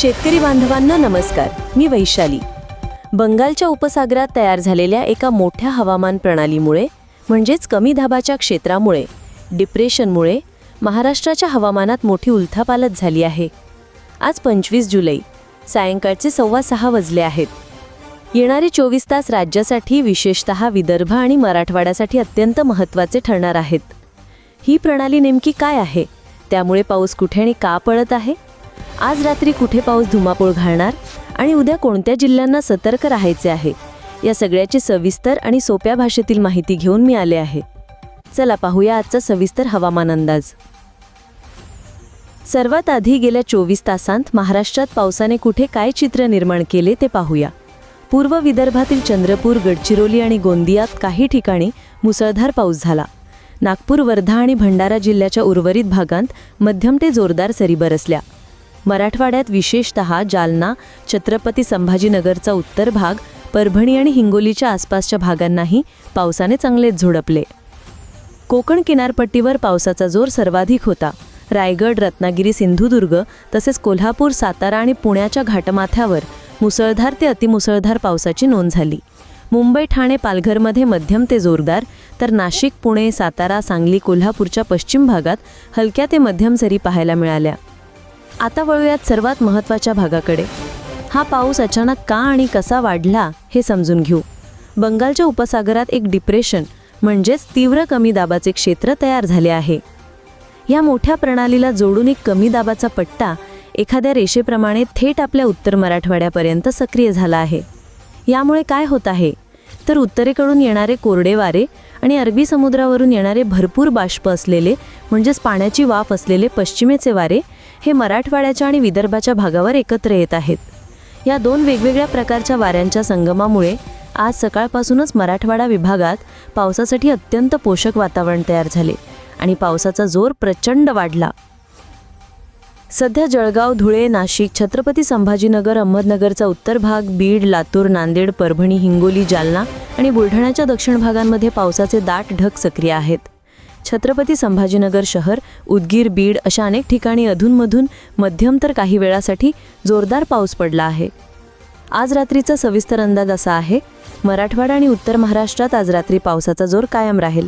शेतकरी बांधवांना नमस्कार. मी वैशाली. बंगालच्या उपसागरात तयार झालेल्या एका मोठ्या हवामान प्रणालीमुळे म्हणजेच कमी दाबाच्या क्षेत्रामुळे डिप्रेशनमुळे महाराष्ट्राच्या हवामानात मोठी उलथापालत झाली आहे. आज पंचवीस जुलै सायंकाळचे सव्वा सहा वाजले आहेत. येणारे चोवीस तास राज्यासाठी विशेषतः विदर्भ आणि मराठवाड्यासाठी अत्यंत महत्त्वाचे ठरणार आहेत. ही प्रणाली नेमकी काय आहे? त्यामुळे पाऊस कुठे आणि का पडत आहे? आज रात्री कुठे पाऊस धुमाकूळ घालणार? आणि उद्या कोणत्या जिल्ह्यांना सतर्क राहायचे आहे? या सगळ्याची सविस्तर आणि सोप्या भाषेतील माहिती घेऊन मी आले आहे. चला पाहूया आजचा सविस्तर हवामान अंदाज. सर्वात आधी गेल्या चोवीस तासांत महाराष्ट्रात पावसाने कुठे काय चित्र निर्माण केले ते पाहूया. पूर्व विदर्भातील चंद्रपूर गडचिरोली आणि गोंदियात काही ठिकाणी मुसळधार पाऊस झाला. नागपूर वर्धा आणि भंडारा जिल्ह्याच्या उर्वरित भागांत मध्यम ते जोरदार सरी बरसल्या. मराठवाड्यात विशेषतः जालना छत्रपती संभाजीनगरचा उत्तर भाग परभणी आणि हिंगोलीच्या आसपासच्या भागांनाही पावसाने चांगलेच झोडपले. कोकण किनारपट्टीवर पावसाचा जोर सर्वाधिक होता. रायगड रत्नागिरी सिंधुदुर्ग तसेच कोल्हापूर सातारा आणि पुण्याच्या घाटमाथ्यावर मुसळधार ते अतिमुसळधार पावसाची नोंद झाली. मुंबई ठाणे पालघरमध्ये मध्यम ते जोरदार तर नाशिक पुणे सातारा सांगली कोल्हापूरच्या पश्चिम भागात हलक्या ते मध्यम सरी पाहायला मिळाल्या. आता वळूयात सर्वात महत्त्वाच्या भागाकडे. हा पाऊस अचानक का आणि कसा वाढला हे समजून घेऊ. बंगालच्या उपसागरात एक डिप्रेशन म्हणजेच तीव्र कमी दाबाचे क्षेत्र तयार झाले आहे. या मोठ्या प्रणालीला जोडून एक कमी दाबाचा पट्टा एखाद्या रेषेप्रमाणे थेट आपल्या उत्तर मराठवाड्यापर्यंत सक्रिय झाला आहे. यामुळे काय होत आहे? तर उत्तरेकडून येणारे कोरडे वारे आणि अरबी समुद्रावरून येणारे भरपूर बाष्प असलेले म्हणजेच पाण्याची वाफ असलेले पश्चिमेचे वारे हे मराठवाड्याच्या आणि विदर्भाच्या भागावर एकत्र येत आहेत. या दोन वेगवेगळ्या प्रकारच्या वाऱ्यांच्या संगमामुळे आज सकाळपासूनच मराठवाडा विभागात पावसासाठी अत्यंत पोषक वातावरण तयार झाले आणि पावसाचा जोर प्रचंड वाढला. सध्या जळगाव धुळे नाशिक छत्रपती संभाजीनगर अहमदनगरचा उत्तर भाग बीड लातूर नांदेड परभणी हिंगोली जालना आणि बुलढाण्याच्या दक्षिण भागांमध्ये पावसाचे दाट ढग सक्रिय आहेत. छत्रपती संभाजीनगर शहर उदगीर बीड अशा अनेक ठिकाणी अधूनमधून मध्यम तर काही वेळासाठी जोरदार पाऊस पडला आहे. आज रात्रीचा सविस्तर अंदाज असा आहे मराठवाडा आणि उत्तर महाराष्ट्रात आज रात्री पावसाचा जोर कायम राहील.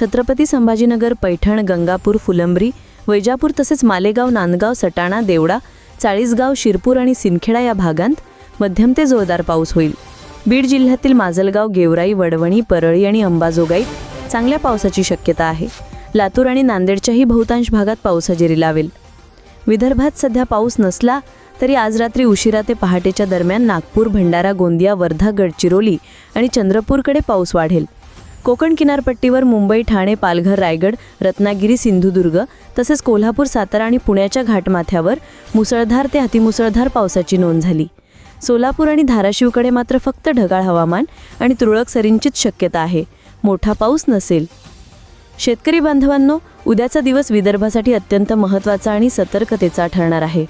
छत्रपती संभाजीनगर पैठण गंगापूर फुलंब्री वैजापूर तसेच मालेगाव नांदगाव सटाणा देवडा चाळीसगाव शिरपूर आणि सिनखेडा या भागांत मध्यम ते जोरदार पाऊस होईल. बीड जिल्ह्यातील माजलगाव गेवराई वडवणी परळी आणि अंबाजोगाईत चांगल्या पावसाची शक्यता आहे. लातूर आणि नांदेडच्याही बहुतांश भागात पाऊस हजेरी लावेल. विदर्भात सध्या पाऊस नसला तरी आज रात्री उशिरा ते पहाटेच्या दरम्यान नागपूर भंडारा गोंदिया वर्धा गडचिरोली आणि चंद्रपूरकडे पाऊस वाढेल. कोकण किनारपट्टीवर मुंबई ठाणे पालघर रायगड रत्नागिरी सिंधुदुर्ग तसेच कोल्हापूर सातारा आणि पुण्याच्या घाटमाथ्यावर मुसळधार ते अतिमुसळधार पावसाची नोंद झाली. सोलापूर आणि धाराशिवकडे मात्र फक्त ढगाळ हवामान आणि तुरळक सरींचीच शक्यता आहे. मोठा पाऊस नसेल. शेतकरी बांधवांनो उद्याचा दिवस विदर्भासाठी अत्यंत महत्त्वाचा आणि सतर्कतेचा ठरणार आहे.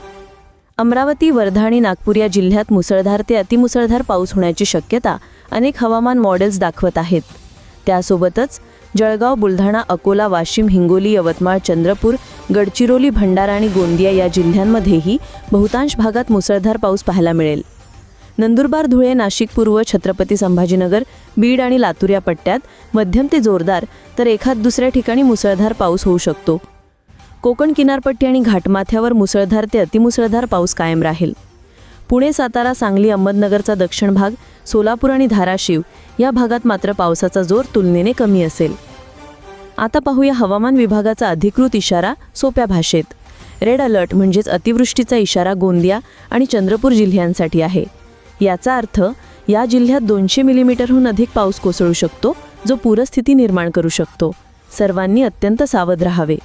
अमरावती वर्धा आणि नागपूर या जिल्ह्यात मुसळधार ते अतिमुसळधार पाऊस होण्याची शक्यता अनेक हवामान मॉडेल्स दाखवत आहेत. त्यासोबतच जळगाव बुलढाणा अकोला वाशिम हिंगोली यवतमाळ चंद्रपूर गडचिरोली भंडारा आणि गोंदिया या जिल्ह्यांमध्येही बहुतांश भागात मुसळधार पाऊस पाहायला मिळेल. नंदुरबार धुळे नाशिक पूर्व छत्रपती संभाजीनगर बीड आणि लातूर या पट्ट्यात मध्यम ते जोरदार तर एखाद दुसऱ्या ठिकाणी मुसळधार पाऊस होऊ शकतो. कोकण किनारपट्टी आणि घाटमाथ्यावर मुसळधार ते अतिमुसळधार पाऊस कायम राहील. पुणे सातारा सांगली अहमदनगरचा दक्षिण भाग सोलापूर आणि धाराशिव या भागात मात्र पावसाचा जोर तुलनेने कमी असेल. आता पाहूया हवामान विभागाचा अधिकृत इशारा सोप्या भाषेत. रेड अलर्ट म्हणजेच अतिवृष्टीचा इशारा गोंदिया आणि चंद्रपूर जिल्ह्यांसाठी आहे. याचा अर्थ या जिल्ह्यात दोनशे मिलीमीटरहून अधिक पाऊस कोसळू शकतो जो पूरस्थिती निर्माण करू शकतो. सर्वांनी अत्यंत सावध राहावे.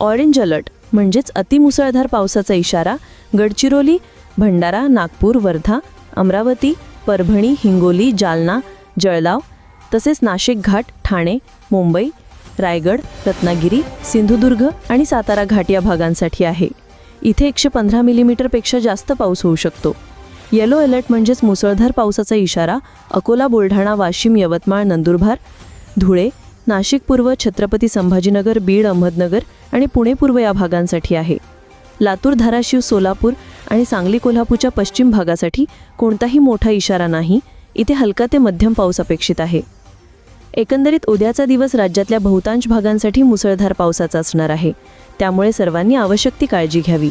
ऑरेंज अलर्ट म्हणजेच अतिमुसळधार पावसाचा इशारा गडचिरोली भंडारा नागपूर वर्धा अमरावती परभणी हिंगोली जालना जळगाव तसेच नाशिक घाट ठाणे मुंबई रायगड रत्नागिरी सिंधुदुर्ग आणि सातारा घाट या भागांसाठी आहे. इथे एकशे पंधरा मिलीमीटरपेक्षा जास्त पाऊस होऊ शकतो. येलो अलर्ट म्हणजेच मुसळधार पावसाचा इशारा अकोला बुलढाणा वाशिम यवतमाळ नंदुरबार धुळे नाशिक पूर्व छत्रपती संभाजीनगर बीड अहमदनगर आणि पुणे पूर्व या भागांसाठी आहे. लातूर धाराशिव सोलापूर आणि सांगली कोल्हापूरच्या पश्चिम भागासाठी कोणताही मोठा इशारा नाही. इथे हलका ते मध्यम पाऊस अपेक्षित आहे. एकंदरीत उद्याचा दिवस राज्यातल्या बहुतांश भागांसाठी मुसळधार पावसाचा असणार आहे. त्यामुळे सर्वांनी आवश्यक ती काळजी घ्यावी.